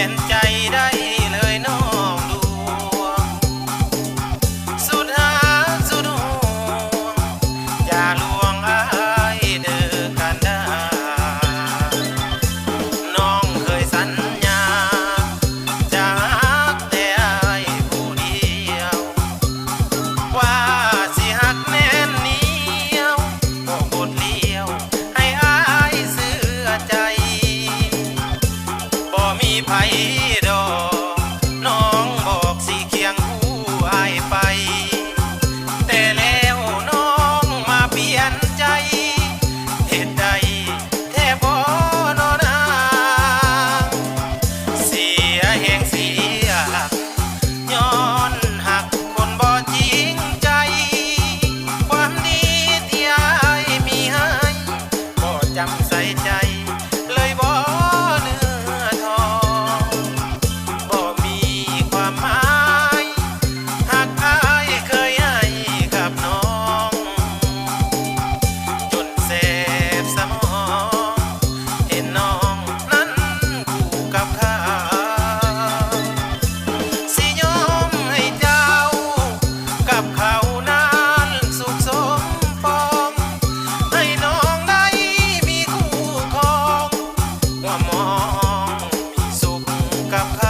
ลี่ยนใจได้ องสุขกับเขา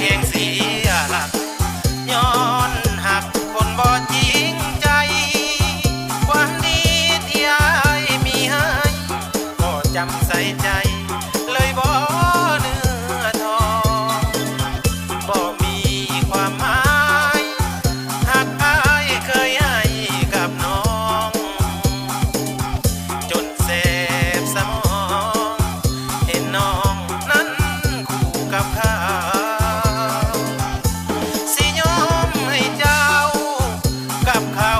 เองเสียลักย้อนหักคนบ่จริงใจ ความดีที่อายมีให้ก็จำใส่ใจ Come.